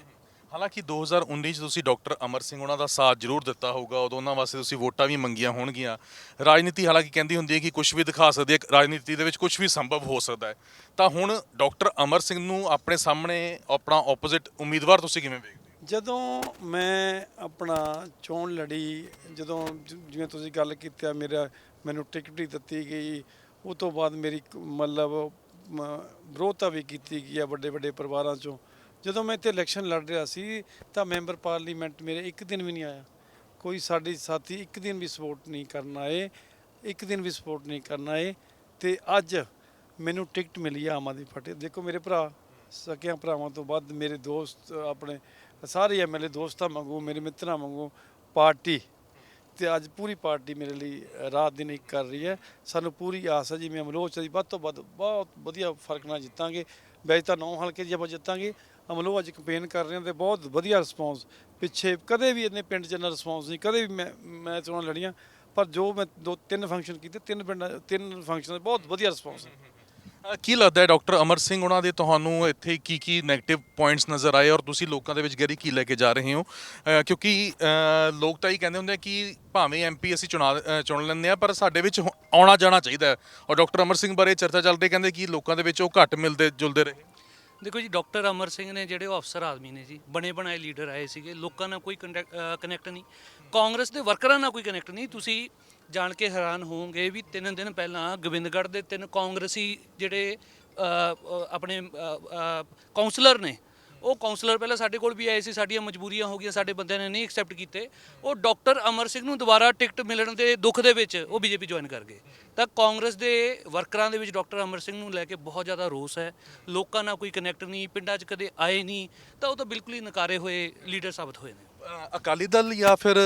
ਹਾਲਾਂਕਿ 2019 ਚ ਤੁਸੀਂ ਡਾਕਟਰ ਅਮਰ ਸਿੰਘ ਉਹਨਾਂ ਦਾ ਸਾਥ ਜ਼ਰੂਰ ਦਿੱਤਾ ਹੋਊਗਾ, ਉਦੋਂ ਉਹਨਾਂ ਵਾਸਤੇ ਤੁਸੀਂ ਵੋਟਾਂ ਵੀ ਮੰਗੀਆਂ ਹੋਣਗੀਆਂ। ਰਾਜਨੀਤੀ ਹਾਲਾਂਕਿ ਕਹਿੰਦੀ ਹੁੰਦੀ ਹੈ ਕਿ ਕੁਝ ਵੀ ਦਿਖਾ ਸਕਦੀ ਹੈ, ਰਾਜਨੀਤੀ ਦੇ ਵਿੱਚ ਕੁਝ ਵੀ ਸੰਭਵ ਹੋ ਸਕਦਾ ਹੈ। ਤਾਂ ਹੁਣ ਡਾਕਟਰ ਅਮਰ ਸਿੰਘ ਨੂੰ ਆਪਣੇ ਸਾਹਮਣੇ ਆਪਣਾ ਆਪੋਜ਼ਿਟ ਉਮੀਦਵਾਰ ਤੁਸੀਂ ਕਿਵੇਂ ਵੇਖਦੇ ਜਦੋਂ ਮੈਂ ਆਪਣਾ ਚੋਣ ਲੜੀ, ਜਦੋਂ ਜ- ਜਿਵੇਂ ਤੁਸੀਂ ਗੱਲ ਕੀਤੀ ਆ, ਮੇਰਾ, ਮੈਨੂੰ ਟਿਕਟ ਹੀ ਦਿੱਤੀ ਗਈ, ਉਹ ਤੋਂ ਬਾਅਦ ਮੇਰੀ ਕ- ਮਤਲਬ, ਮ- ਵਿਰੋਧਤਾ ਵੀ ਕੀਤੀ ਗਈ ਆ ਵੱਡੇ ਵੱਡੇ ਪਰਿਵਾਰਾਂ ਚੋਂ। ਜਦੋਂ ਮੈਂ ਇੱਥੇ ਇਲੈਕਸ਼ਨ ਲੜ ਰਿਹਾ ਸੀ, ਤਾਂ ਮੈਂਬਰ ਪਾਰਲੀਮੈਂਟ ਮੇਰੇ ਇੱਕ ਦਿਨ ਵੀ ਨਹੀਂ ਆਇਆ। ਕੋਈ ਸਾਡੇ ਸਾਥੀ ਇੱਕ ਦਿਨ ਵੀ ਸਪੋਰਟ ਨਹੀਂ ਕਰਨ ਆਏ, ਇੱਕ ਦਿਨ ਵੀ ਸਪੋਰਟ ਨਹੀਂ ਕਰਨ ਆਏ, ਤੇ ਅੱਜ ਮੈਨੂੰ ਟਿਕਟ ਮਿਲੀ ਆ ਆਮ ਆਦਮੀ ਪਾਰਟੀ। ਦੇਖੋ ਮੇਰੇ ਭਰਾ ਸਕਿਆਂ ਭਰਾਵਾਂ ਤੋਂ ਵੱਧ ਮੇਰੇ ਦੋਸਤ, ਆਪਣੇ ਸਾਰੇ ਐਮਐਲਏ ਦੋਸਤਾਂ ਵਾਂਗੂ, ਮੇਰੇ ਮਿੱਤਰਾਂ ਵਾਂਗੂ ਪਾਰਟੀ ਤੇ ਅੱਜ ਪੂਰੀ ਪਾਰਟੀ ਮੇਰੇ ਲਈ ਰਾਤ ਦਿਨ ਇੱਕ ਕਰ ਰਹੀ ਹੈ। ਸਾਨੂੰ ਪੂਰੀ ਆਸ ਹੈ, ਜਿਵੇਂ ਅਮਲੋਹ ਚ ਅਸੀਂ ਵੱਧ ਤੋਂ ਵੱਧ ਬਹੁਤ ਵਧੀਆ ਫ਼ਰਕ ਨਾਲ ਜਿੱਤਾਂਗੇ। ਵੈਸੇ ਤਾਂ ਨੌ ਹਲਕੇ ਜੇ ਆਪਾਂ ਜਿੱਤਾਂਗੇ। ਅਮਲੋਹ ਅੱਜ ਕੈਂਪੇਨ ਕਰ ਰਹੇ ਹਾਂ ਤੇ ਬਹੁਤ ਵਧੀਆ ਰਿਸਪੌਂਸ ਪਿੱਛੇ ਕਦੇ ਵੀ ਇੰਨੇ ਪਿੰਡ 'ਚ ਇੰਨਾ ਰਿਸਪੌਂਸ ਨਹੀਂ, ਕਦੇ ਵੀ ਮੈਂ ਮੈਂ ਚੋਣਾਂ ਲੜੀਆਂ, ਪਰ ਜੋ ਮੈਂ ਦੋ, ਤਿੰਨ ਫੰਕਸ਼ਨ ਕੀਤੇ, ਤਿੰਨ ਪਿੰਡਾਂ, ਤਿੰਨ ਫੰਕਸ਼ਨਾਂ ਬਹੁਤ ਵਧੀਆ ਰਿਸਪੌਂਸ ਹੈ ਅ, ਕੀ ਲੱਗਦਾ ਹੈ ਡਾਕਟਰ ਅਮਰ ਸਿੰਘ ਉਹਨਾਂ ਦੇ ਤੁਹਾਨੂੰ ਇੱਥੇ ਕੀ ਕੀ 네ਗੇਟਿਵ ਪੁਆਇੰਟਸ ਨਜ਼ਰ ਆਏ ਔਰ ਤੁਸੀਂ ਲੋਕਾਂ ਦੇ ਵਿੱਚ ਗਹਿਰੀ ਕੀ ਲੈ ਕੇ ਜਾ ਰਹੇ ਹੋ? ਅ, ਕਿਉਂਕਿ ਅ, ਲੋਕ ਤਾਂ ਇਹ ਕਹਿੰਦੇ ਹੁੰਦੇ ਆ ਕਿ ਭਾਵੇਂ ਐਮਪੀ ਅਸੀਂ ਚੁਣਾ ਅ, ਚੁਣ ਲੈਂਦੇ ਆ ਪਰ ਸਾਡੇ ਵਿੱਚ ਹੋ ਆਉਣਾ ਜਾਣਾ ਚਾਹੀਦਾ ਹੈ। ਔਰ ਡਾਕਟਰ ਅਮਰ ਸਿੰਘ ਬਾਰੇ ਚਰਚਾ ਚੱਲ ਰਹੀ ਕਹਿੰਦੇ ਕਿ ਲੋਕਾਂ ਦੇ ਵਿੱਚ ਉਹ ਘੱਟ ਮਿਲਦੇ ਜੁਲਦੇ ਰਹੇ। ਦੇਖੋ ਜੀ ਡਾਕਟਰ ਅਮਰ ਸਿੰਘ ਨੇ ਜਿਹੜੇ ਉਹ ਅਫਸਰ ਆਦਮੀ ਨੇ ਜੀ ਬਣੇ ਬਣਾਏ ਲੀਡਰ ਆਏ ਸੀਗੇ। ਲੋਕਾਂ ਨਾਲ ਕੋਈ ਕਨੈਕਟ ਨਹੀਂ। ਕਾਂਗਰਸ ਦੇ ਵਰਕਰਾਂ ਨਾਲ ਕੋਈ ਕਨੈਕਟ ਨਹੀਂ। ਤੁਸੀਂ ਜਾਣ ਕੇ ਹੈਰਾਨ ਹੋਵੋਗੇ ਵੀ ਤਿੰਨ ਦਿਨ ਪਹਿਲਾਂ ਗੋਬਿੰਦਗੜ੍ਹ ਦੇ ਤਿੰਨ ਕਾਂਗਰਸੀ ਜਿਹੜੇ ਆਪਣੇ ਅ, ਕਾਉਂਸਲਰ ਨੇ ਉਹ ਕਾਉਂਸਲਰ ਪਹਿਲਾਂ ਸਾਡੇ ਕੋਲ ਵੀ ਆਏ ਸੀ ਸਾਡੀਆਂ ਮਜਬੂਰੀਆਂ ਹੋ ਗਈਆਂ ਸਾਡੇ ਬੰਦਿਆਂ ਨੇ ਨਹੀਂ ਐਕਸੈਪਟ ਕੀਤੇ। ਉਹ ਡਾਕਟਰ ਅਮਰ ਸਿੰਘ ਨੂੰ ਦੁਬਾਰਾ ਟਿਕਟ ਮਿਲਣ ਦੇ ਦੁੱਖ ਦੇ ਵਿੱਚ ਉਹ ਬੀਜੇਪੀ ਜੁਆਇਨ ਕਰ ਗਏ। ਤਾਂ ਕਾਂਗਰਸ ਦੇ ਵਰਕਰਾਂ ਦੇ ਵਿੱਚ ਡਾਕਟਰ ਅਮਰ ਸਿੰਘ ਨੂੰ ਲੈ ਕੇ ਬਹੁਤ ਜ਼ਿਆਦਾ ਰੋਸ ਹੈ। ਲੋਕਾਂ ਨਾਲ ਕੋਈ ਕਨੈਕਟ ਨਹੀਂ ਪਿੰਡਾਂ 'ਚ ਕਦੇ ਆਏ ਨਹੀਂ। ਤਾਂ ਉਹ ਤਾਂ ਬਿਲਕੁਲ ਹੀ ਨਕਾਰੇ ਹੋਏ ਲੀਡਰ ਸਾਬਤ ਹੋਏ ਨੇ। ਅਕਾਲੀ ਦਲ ਜਾਂ ਫਿਰ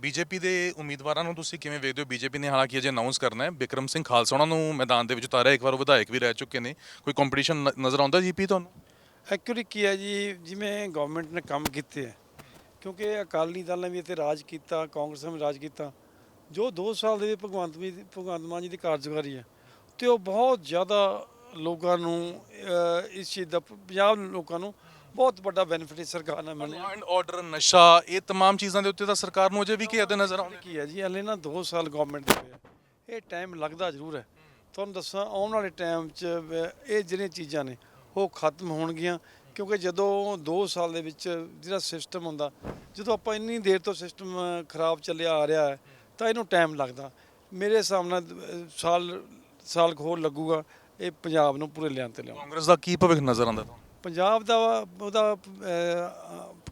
ਬੀਜੇਪੀ ਦੇ ਉਮੀਦਵਾਰਾਂ ਨੂੰ ਤੁਸੀਂ ਕਿਵੇਂ ਵੇਖਦੇ ਹੋ? ਬੀਜੇਪੀ ਨੇ ਹਾਲਾਂਕਿ ਅਜੇ ਅਨਾਉਂਸ ਕਰਨਾ ਹੈ। ਬਿਕਰਮ ਸਿੰਘ ਖਾਲਸਾ ਉਹਨਾਂ ਨੂੰ ਮੈਦਾਨ ਦੇ ਵਿੱਚ ਉਤਾਰਿਆ। ਇੱਕ ਵਾਰ ਉਹ ਵਿਧਾਇਕ ਵੀ ਰਹਿ ਚੁੱਕੇ ਨੇ। ਕੋਈ ਕੰਪੀਟੀਸ਼ਨ ਨਜ਼ਰ ਆਉਂਦਾ ਜੀਪੀ ਤੁਹਾਨੂੰ? ਐਕਚੁਅਲੀ ਕੀ ਹੈ ਜੀ, ਜਿਵੇਂ ਗਵਰਨਮੈਂਟ ਨੇ ਕੰਮ ਕੀਤੇ ਹੈ, ਕਿਉਂਕਿ ਅਕਾਲੀ ਦਲ ਨੇ ਵੀ ਇੱਥੇ ਰਾਜ ਕੀਤਾ, ਕਾਂਗਰਸ ਨੇ ਵੀ ਰਾਜ ਕੀਤਾ। ਜੋ 2 ਸਾਲ ਦੇ ਭਗਵੰਤ ਵੀ ਭਗਵੰਤ ਮਾਨ ਜੀ ਦੀ ਕਾਰਜਕਾਰੀ ਹੈ, ਤੇ ਉਹ ਬਹੁਤ ਜ਼ਿਆਦਾ ਲੋਕਾਂ ਨੂੰ ਇਸ ਚੀਜ਼ ਦਾ ਪੰਜਾਬ ਲੋਕਾਂ ਨੂੰ ਬਹੁਤ ਵੱਡਾ ਬੈਨੀਫਿਟ ਹੈ ਸਰਕਾਰ ਨੇ ਮਿਲਿਆ। ਐਂਡ ਆਰਡਰ ਨਸ਼ਾ ਇਹ ਤਮਾਮ ਚੀਜ਼ਾਂ ਦੇ ਉੱਤੇ ਤਾਂ ਸਰਕਾਰ ਨੂੰ ਅਜੇ ਵੀ ਕੀ ਅਦੇ ਨਜ਼ਰ ਆਉਂਦੀ। ਕੀ ਹੈ ਜੀ ਹਲੇ ਨਾ 2 ਸਾਲ ਗਵਰਨਮੈਂਟ ਦੇ ਹੋਏ ਇਹ ਟਾਈਮ ਲੱਗਦਾ ਜ਼ਰੂਰ ਹੈ। ਤੁਹਾਨੂੰ ਦੱਸਾਂ ਆਉਣ ਵਾਲੇ ਟਾਈਮ 'ਚ ਇਹ ਜਿਹੜੀਆਂ ਚੀਜ਼ਾਂ ਨੇ ਉਹ ਖਤਮ ਹੋਣਗੀਆਂ। ਕਿਉਂਕਿ ਜਦੋਂ 2 ਸਾਲ ਦੇ ਵਿੱਚ ਜਿਹੜਾ ਸਿਸਟਮ ਹੁੰਦਾ ਜਦੋਂ ਆਪਾਂ ਇੰਨੀ ਦੇਰ ਤੋਂ ਸਿਸਟਮ ਖਰਾਬ ਚੱਲਿਆ ਆ ਰਿਹਾ ਹੈ ਤਾਂ ਇਹਨੂੰ ਟਾਈਮ ਲੱਗਦਾ। ਮੇਰੇ ਹਿਸਾਬ ਨਾਲ ਸਾਲ ਸਾਲ ਹੋਰ ਲੱਗੂਗਾ। ਇਹ ਪੰਜਾਬ ਨੂੰ ਪੂਰੇ ਲਿਆਂ ਤੇ ਲਿਆਉਣ। ਕਾਂਗਰਸ ਦਾ ਕੀ ਭਵਿੱਖ ਨਜ਼ਰ ਆਉਂਦਾ ਤੁਹਾਨੂੰ? ਪੰਜਾਬ ਦਾ ਉਹਦਾ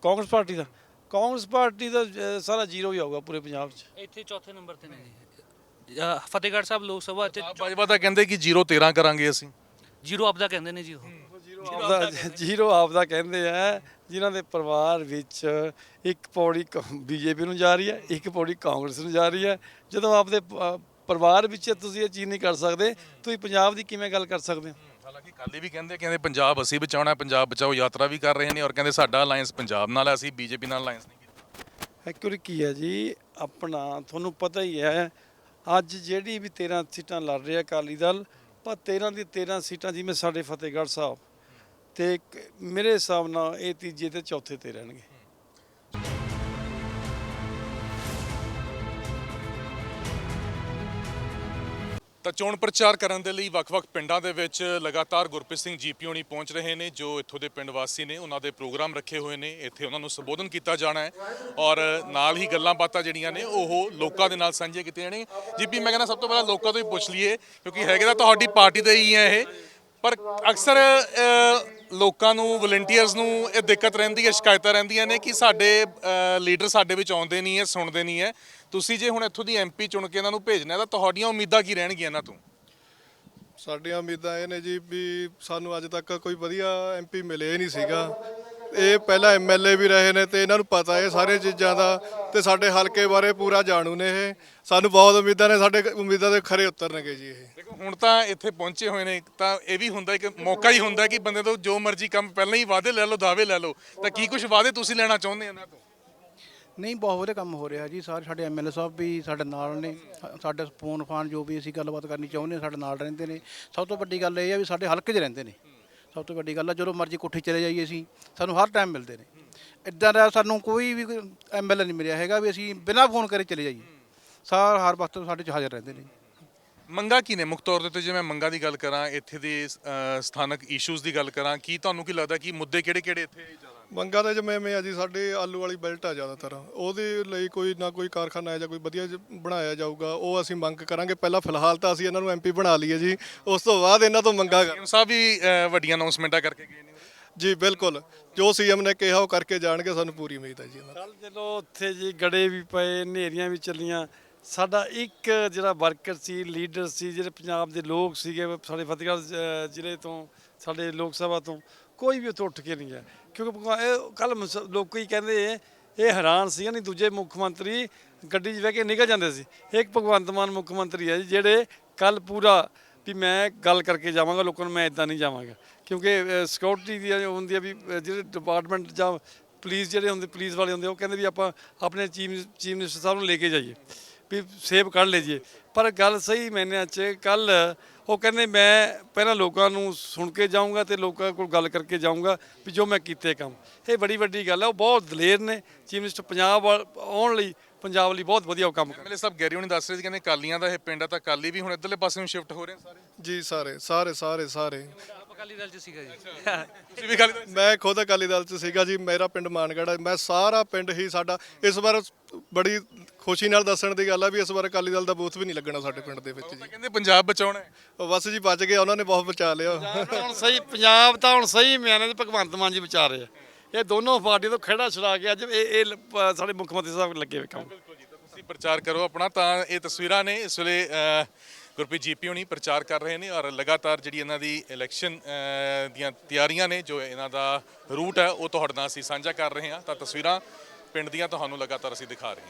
ਕਾਂਗਰਸ ਪਾਰਟੀ ਦਾ। ਕਾਂਗਰਸ ਪਾਰਟੀ ਦਾ ਸਾਰਾ ਜ਼ੀਰੋ ਹੀ ਆਊਗਾ ਪੂਰੇ ਪੰਜਾਬ 'ਚ। ਇੱਥੇ ਚੌਥੇ ਨੰਬਰ ਤੇ ਨੇ ਜੀ ਫਤਿਹਗੜ੍ਹ ਸਾਹਿਬ ਲੋਕ ਸਭਾ ਚ ਬਾਜਵਾ ਤਾਂ ਕਹਿੰਦੇ ਕਿ 0 13 ਕਰਾਂਗੇ ਅਸੀਂ। ਜੀਰੋ ਆਪਦਾ ਕਹਿੰਦੇ ਨੇ ਜੀ ਉਹ। ਆਪਦਾ ਜੀਰੋ ਆਪਦਾ ਕਹਿੰਦੇ ਆ ਜਿਨ੍ਹਾਂ ਦੇ ਪਰਿਵਾਰ ਵਿੱਚ ਇੱਕ ਪੌੜੀ ਬੀਜੇਪੀ ਨੂੰ ਜਾ ਰਹੀ ਹੈ ਇੱਕ ਪੌੜੀ ਕਾਂਗਰਸ ਨੂੰ ਜਾ ਰਹੀ ਹੈ। ਜਦੋਂ ਆਪਦੇ ਪ- ਪਰਿਵਾਰ ਵਿੱਚ ਤੁਸੀਂ ਇਹ ਚੀਜ਼ ਨਹੀਂ ਕਰ ਸਕਦੇ। ਤੁਸੀਂ ਪੰਜਾਬ ਦੀ ਕਿਵੇਂ ਗੱਲ ਕਰ ਸਕਦੇ ਹੋ? ਹਾਲਾਂਕਿ ਕਾਲੀ ਵੀ ਕਹਿੰਦੇ ਕਹਿੰਦੇ ਪੰਜਾਬ ਅਸੀਂ ਬਚਾਉਣਾ ਪੰਜਾਬ ਬਚਾਓ ਯਾਤਰਾ ਵੀ ਕਰ ਰਹੇ ਨੇ ਔਰ ਕਹਿੰਦੇ ਸਾਡਾ ਅਲਾਈਅੰਸ ਪੰਜਾਬ ਨਾਲ ਹੈ ਅਸੀਂ ਬੀਜੇਪੀ ਨਾਲ ਅਲਾਈਅੰਸ ਨਹੀਂ ਕੀਤਾ। ਐਕਚੁਅਲੀ ਕੀ ਹੈ ਜੀ ਆਪਣਾ ਤੁਹਾਨੂੰ ਪਤਾ ਹੀ ਹੈ ਅੱਜ ਜਿਹੜੀ ਵੀ 13 ਸੀਟਾਂ ਲੜ ਰਿਹਾ ਅਕਾਲੀ ਦਲ ਪਰ 13 ਦੀ 13 ਸੀਟਾਂ ਜਿਵੇਂ ਸਾਡੇ ਫਤਿਹਗੜ੍ਹ ਸਾਹਿਬ ਤੇ ਮੇਰੇ ਹਿਸਾਬ ਨਾਲ ਇਹ ਤੀਜੇ ਤੇ ਚੌਥੇ ਤੇ ਰਹਿਣਗੇ। ਤਾਂ ਚੋਣ ਪ੍ਰਚਾਰ ਕਰਨ ਦੇ ਲਈ ਵੱਖ-ਵੱਖ ਪਿੰਡਾਂ ਦੇ ਵਿੱਚ ਲਗਾਤਾਰ ਗੁਰਪ੍ਰੀਤ ਸਿੰਘ ਜੀਪੀ ਹੋਣੀ ਪਹੁੰਚ ਰਹੇ ਨੇ, ਜੋ ਇੱਥੋਂ ਦੇ ਪਿੰਡ ਵਾਸੀ ਨੇ। ਉਹਨਾਂ ਦੇ ਪ੍ਰੋਗਰਾਮ ਰੱਖੇ ਹੋਏ ਨੇ। ਇੱਥੇ ਉਹਨਾਂ ਨੂੰ ਸੰਬੋਧਨ ਕੀਤਾ ਜਾਣਾ ਹੈ ਔਰ ਨਾਲ ਹੀ ਗੱਲਾਂ ਬਾਤਾਂ ਜਿਹੜੀਆਂ ਨੇ, ਉਹ ਲੋਕਾਂ ਦੇ ਨਾਲ ਸਾਂਝੀਆਂ ਕੀਤੀਆਂ ਨੇ ਜੀਪੀ, ਮੈਂ ਕਹਿੰਦਾ ਸਭ ਤੋਂ ਪਹਿਲਾਂ ਲੋਕਾਂ ਤੋਂ ਹੀ ਪੁੱਛ ਲਈਏ, ਕਿਉਂਕਿ ਹੈਗੇ ਤਾਂ ਤੁਹਾਡੀ ਪਾਰਟੀ ਦੇ ਹੀ ਹੈ ਇਹ। ਪਰ ਅਕਸਰ ਲੋਕਾਂ ਨੂੰ ਵਲੰਟੀਅਰਸ ਨੂੰ ਇਹ ਦਿੱਕਤ ਰਹਿੰਦੀ ਹੈ, ਸ਼ਿਕਾਇਤਾਂ ਰਹਿੰਦੀਆਂ ਨੇ ਕਿ ਸਾਡੇ ਲੀਡਰ ਸਾਡੇ ਵਿੱਚ ਆਉਂਦੇ ਨਹੀਂ ਹੈ, ਸੁਣਦੇ ਨਹੀਂ ਹੈ। ਤੁਸੀਂ ਜੇ ਹੁਣ ਇੱਥੋਂ ਦੀ ਐਮਪੀ ਚੁਣ ਕੇ ਇਹਨਾਂ ਨੂੰ ਭੇਜਣਾ ਤਾਂ ਤੁਹਾਡੀਆਂ ਉਮੀਦਾਂ ਕੀ ਰਹਿਣਗੀਆਂ ਇਹਨਾਂ ਤੋਂ? ਸਾਡੀਆਂ ਉਮੀਦਾਂ ਇਹ ਨੇ ਜੀ ਵੀ ਸਾਨੂੰ ਅੱਜ ਤੱਕ ਕੋਈ ਵਧੀਆ ਐਮਪੀ ਮਿਲਿਆ ਹੀ ਨਹੀਂ ਸੀਗਾ। ਇਹ ਪਹਿਲਾਂ ਐਮਐਲਏ ਵੀ ਰਹੇ ਨੇ ਤੇ ਇਹਨਾਂ ਨੂੰ ਪਤਾ ਹੈ ਸਾਰੀਆਂ ਚੀਜ਼ਾਂ ਦਾ ਤੇ ਸਾਡੇ ਹਲਕੇ ਬਾਰੇ ਪੂਰਾ ਜਾਣੂ ਨੇ ਇਹ। ਸਾਨੂੰ ਬਹੁਤ ਉਮੀਦਾਂ ਨੇ ਸਾਡੇ ਉਮੀਦਾਂ ਦੇ ਖਰੇ ਉਤਰਨਗੇ ਜੀ ਇਹ। ਦੇਖੋ ਹੁਣ ਤਾਂ ਇੱਥੇ ਪਹੁੰਚੇ ਹੋਏ ਨੇ ਤਾਂ ਇਹ ਵੀ ਹੁੰਦਾ ਕਿ ਮੌਕਾ ਹੀ ਹੁੰਦਾ ਕਿ ਬੰਦੇ ਤੋਂ ਜੋ ਮਰਜ਼ੀ ਕੰਮ ਪਹਿਲਾਂ ਹੀ ਵਾਅਦੇ ਲੈ ਲਓ ਦਾਅਵੇ ਲੈ ਲਓ। ਤਾਂ ਕੀ ਕੁਝ ਵਾਅਦੇ ਤੁਸੀਂ ਲੈਣਾ ਚਾਹੁੰਦੇ ਇਹਨਾਂ ਤੋਂ? ਨਹੀਂ, ਬਹੁਤ ਵਧੀਆ ਕੰਮ ਹੋ ਰਿਹਾ ਜੀ। ਸਾਰੇ ਸਾਡੇ ਐਮਐਲਏ ਸਾਹਿਬ ਵੀ ਸਾਡੇ ਨਾਲ ਨੇ। ਸਾ- ਸਾਡੇ ਫੋਨ ਫਾਨ ਜੋ ਵੀ ਅਸੀਂ ਗੱਲਬਾਤ ਕਰਨੀ ਚਾਹੁੰਦੇ ਹਾਂ, ਸਾਡੇ ਨਾਲ ਰਹਿੰਦੇ ਨੇ। ਸਭ ਤੋਂ ਵੱਡੀ ਗੱਲ ਇਹ ਹੈ ਵੀ ਸਾਡੇ ਹਲਕੇ 'ਚ ਰਹਿੰਦੇ ਨੇ। ਸਭ ਤੋਂ ਵੱਡੀ ਗੱਲ ਆ, ਜਦੋਂ ਮਰਜ਼ੀ ਕੋਠੀ ਚਲੇ ਜਾਈਏ ਅਸੀਂ, ਸਾਨੂੰ ਹਰ ਟਾਈਮ ਮਿਲਦੇ ਨੇ। ਇਦਾਂ ਦਾ ਸਾਨੂੰ ਕੋਈ ਵੀ ਐਮਐਲਏ ਨਹੀਂ ਮਿਲਿਆ ਹੈਗਾ ਵੀ ਅਸੀਂ ਬਿਨਾਂ ਫੋਨ ਕਰੇ ਚਲੇ ਜਾਈਏ। ਸਾਰ, ਹਰ ਵਕਤ ਸਾਡੇ 'ਚ ਹਾਜ਼ਰ ਰਹਿੰਦੇ ਨੇ। ਮੰਗਾ ਕੀ ਨੇ? ਮੁੱਖ ਤੌਰ ਦੇ ਉੱਤੇ ਜੇ ਮੈਂ ਮੰਗਾ ਦੀ ਗੱਲ ਕਰਾਂ, ਇੱਥੇ ਦੇ ਸਥਾਨਕ ਇਸ਼ੂਜ਼ ਦੀ ਗੱਲ ਕਰਾਂ, ਕੀ ਤੁਹਾਨੂੰ ਕੀ ਲੱਗਦਾ ਕਿ ਮੁੱਦੇ ਕਿਹੜੇ-ਕਿਹੜੇ ਇੱਥੇ ਜ਼ਿਆਦਾ ਮੰਗਾਂ ਦੇ ਜਿਵੇਂ ਮੈਂ ਆ ਜੀ ਸਾਡੇ ਆਲੂ ਵਾਲੀ ਬੈਲਟ ਆ ਜ਼ਿਆਦਾਤਰ। ਉਹਦੇ ਲਈ ਕੋਈ ਨਾ ਕੋਈ ਕਾਰਖਾਨਾ ਹੈ ਜਾਂ ਕੋਈ ਵਧੀਆ ਬਣਾਇਆ ਜਾਊਗਾ ਉਹ ਅਸੀਂ ਮੰਗ ਕਰਾਂਗੇ। ਪਹਿਲਾਂ ਫਿਲਹਾਲ ਤਾਂ ਅਸੀਂ ਇਹਨਾਂ ਨੂੰ ਐਮਪੀ ਬਣਾ ਲਈਏ ਜੀ। ਉਸ ਤੋਂ ਬਾਅਦ ਇਹਨਾਂ ਤੋਂ ਮੰਗਾ ਸੀਐਮ ਸਾਹਿਬ ਵੀ ਵੱਡੀਆਂ ਅਨਾਉਂਸਮੈਂਟਾਂ ਕਰਕੇ ਗਏ ਨੇ। ਜੀ ਬਿਲਕੁਲ। ਜੋ ਸੀਐਮ ਨੇ ਕਿਹਾ ਉਹ ਕਰਕੇ ਜਾਣਗੇ ਸਾਨੂੰ ਪੂਰੀ ਉਮੀਦ ਹੈ ਜੀ ਉਹਨਾਂ ਤੋਂ। ਕੱਲ ਜਦੋਂ ਉੱਥੇ ਜੀ ਗੜੇ ਵੀ ਪਏ ਹਨੇਰੀਆਂ ਵੀ ਚੱਲੀਆਂ ਸਾਡਾ ਇੱਕ ਜਿਹੜਾ ਵਰਕਰ ਸੀ ਲੀਡਰ ਸੀ ਜਿਹੜੇ ਪੰਜਾਬ ਦੇ ਲੋਕ ਸੀਗੇ ਸਾਡੇ ਫਤਿਹਗੜ੍ਹ ਜ਼- ਜ਼ਿਲ੍ਹੇ ਤੋਂ ਸਾਡੇ ਲੋਕ ਸਭਾ ਤੋਂ ਕੋਈ ਵੀ ਉੱਥੇ ਉੱਠ ਕੇ ਨਹੀਂ ਗਿਆ। ਕਿਉਂਕਿ ਕੱਲ ਲੋਕੀ ਕਹਿੰਦੇ ਇਹ ਹੈਰਾਨ ਸੀਗਾ ਨਹੀਂ ਦੂਜੇ ਮੁੱਖ ਮੰਤਰੀ ਗੱਡੀ 'ਚ ਬਹਿ ਕੇ ਨਿਕਲ ਜਾਂਦੇ ਸੀ। ਇੱਕ ਭਗਵੰਤ ਮਾਨ ਮੁੱਖ ਮੰਤਰੀ ਹੈ ਜੀ, ਜਿਹੜੇ ਕੱਲ ਪੂਰਾ ਵੀ ਮੈਂ ਗੱਲ ਕਰਕੇ ਜਾਵਾਂਗਾ, ਲੋਕਾਂ ਨੂੰ ਮੈਂ ਇਦਾਂ ਨਹੀਂ ਜਾਵਾਂਗਾ। ਕਿਉਂਕਿ ਸਿਕਿਉਰਿਟੀ ਦੀ ਇਹ ਹੁੰਦੀ ਹੈ ਵੀ ਜਿਹੜੇ ਡਿਪਾਰਟਮੈਂਟ ਜਾਂ ਪੁਲਿਸ ਜਿਹੜੇ ਹੁੰਦੇ ਪੁਲਿਸ ਵਾਲੇ ਹੁੰਦੇ, ਉਹ ਕਹਿੰਦੇ ਵੀ ਆਪਾਂ ਆਪਣੇ ਚੀਫ ਚੀਫ ਮਿਨਿਸਟਰ ਸਾਹਿਬ ਨੂੰ ਲੈ ਕੇ ਜਾਈਏ, ਵੀ ਸੇਬ ਕੱਢ ਲਈਏ। ਪਰ ਗੱਲ ਸਹੀ ਮੈਨੇ ਚ ਕੱਲ ਉਹ ਕਹਿੰਦੇ ਮੈਂ ਪਹਿਲਾਂ ਲੋਕਾਂ ਨੂੰ ਸੁਣ ਕੇ ਜਾਊਂਗਾ ਤੇ ਲੋਕਾਂ ਕੋਲ ਗੱਲ ਕਰਕੇ ਜਾਊਂਗਾ ਵੀ ਜੋ ਮੈਂ ਕੀਤੇ ਕੰਮ। ਇਹ ਬੜੀ ਵੱਡੀ ਗੱਲ ਹੈ ਉਹ ਬਹੁਤ ਦਲੇਰ ਨੇ। ਚੀਫ ਮਿਨਿਸਟਰ ਪੰਜਾਬ ਵੱਲ ਆਉਣ ਲਈ ਪੰਜਾਬ ਲਈ ਬਹੁਤ ਵਧੀਆ ਉਹ ਕੰਮ ਕਰ ਐਮਐਲਏ ਸਾਹਿਬ ਗੈਰੀ ਹੋਣੀ ਦੱਸ ਰਹੇ ਸੀ ਕਹਿੰਦੇ ਕਾਲੀਆਂ ਦਾ ਇਹ ਪਿੰਡ ਆ ਤਾਂ ਕਾਲੀ ਵੀ ਹੁਣ ਇੱਧਰਲੇ ਪਾਸੇ ਨੂੰ ਸ਼ਿਫਟ ਹੋ ਰਹੇ ਸਾਰੇ। ਜੀ ਸਾਰੇ ਸਾਰੇ ਸਾਰੇ ਸਾਰੇ। ਅਕਾਲੀ ਦਲ ਚ ਸੀਗਾ ਜੀ। ਤੁਸੀਂ ਵੀ ਕਾਲੀ ਮੈਂ ਖੁਦ ਅਕਾਲੀ ਦਲ ਚ ਸੀਗਾ ਜੀ ਮੇਰਾ ਪਿੰਡ ਮਾਨਗੜ੍ਹ ਹੈ। ਮੈਂ ਸਾਰਾ ਪਿੰਡ ਹੀ ਸਾਡਾ ਇਸ ਵਾਰ ਬੜੀ ਖੁਸ਼ੀ ਨਾਲ ਦੱਸਣ ਦੀ ਗੱਲ ਆ ਵੀ ਇਸ ਵਾਰ ਅਕਾਲੀ ਦਲ ਦਾ ਬੂਥ ਵੀ ਨਹੀਂ ਲੱਗਣਾ ਸਾਡੇ ਪਿੰਡ ਦੇ ਵਿੱਚ ਜੀ ਤਾਂ ਕਹਿੰਦੇ ਪੰਜਾਬ ਬਚਾਉਣਾ ਹੈ। ਉਹ ਬਸ ਜੀ ਬਚ ਗਏ ਉਹਨਾਂ ਨੇ ਬਹੁਤ ਬਚਾ ਲਿਆ। ਹੁਣ ਸਹੀ ਪੰਜਾਬ ਤਾਂ ਹੁਣ ਸਹੀ ਮਿਆਨੇ ਦੇ ਭਗਵੰਤ ਮਾਨ ਜੀ ਵਿਚਾਰ ਰਹੇ ਆ। ਇਹ ਦੋਨੋਂ ਪਾਰਟੀਆਂ ਤੋਂ ਖੜਾ ਛੜਾ ਕੇ ਅੱਜ ਇਹ ਇਹ ਲ- ਪ- ਸਾਡੇ ਮੁੱਖ ਮੰਤਰੀ ਸਾਹਿਬ ਲੱਗੇ ਹੋਏ ਕੰਮ। ਤੁਸੀਂ ਪ੍ਰਚਾਰ ਕਰੋ ਆਪਣਾ ਤਾਂ ਇਹ ਤਸਵੀਰਾਂ ਨੇ। ਇਸ ਵੇਲੇ ਅ, ਗੁਰਪ੍ਰੀਤ ਜੀਪੀ ਹੋਣੀ ਪ੍ਰਚਾਰ ਕਰ ਰਹੇ ਨੇ ਔਰ ਲਗਾਤਾਰ ਜਿਹੜੀ ਇਹਨਾਂ ਦੀ ਇਲੈਕਸ਼ਨ ਅ, ਦੀਆਂ ਤਿਆਰੀਆਂ ਨੇ ਜੋ ਇਹਨਾਂ ਦਾ ਰੂਟ ਹੈ ਉਹ ਤੁਹਾਡੇ ਨਾਲ ਅਸੀਂ ਸਾਂਝਾ ਕਰ ਰਹੇ ਹਾਂ। ਤਾਂ ਤਸਵੀਰਾਂ ਪਿੰਡ ਦੀਆਂ ਤੁਹਾਨੂੰ ਲਗਾਤਾਰ ਅਸੀਂ ਦਿਖਾ ਰਹੇ ਹਾਂ।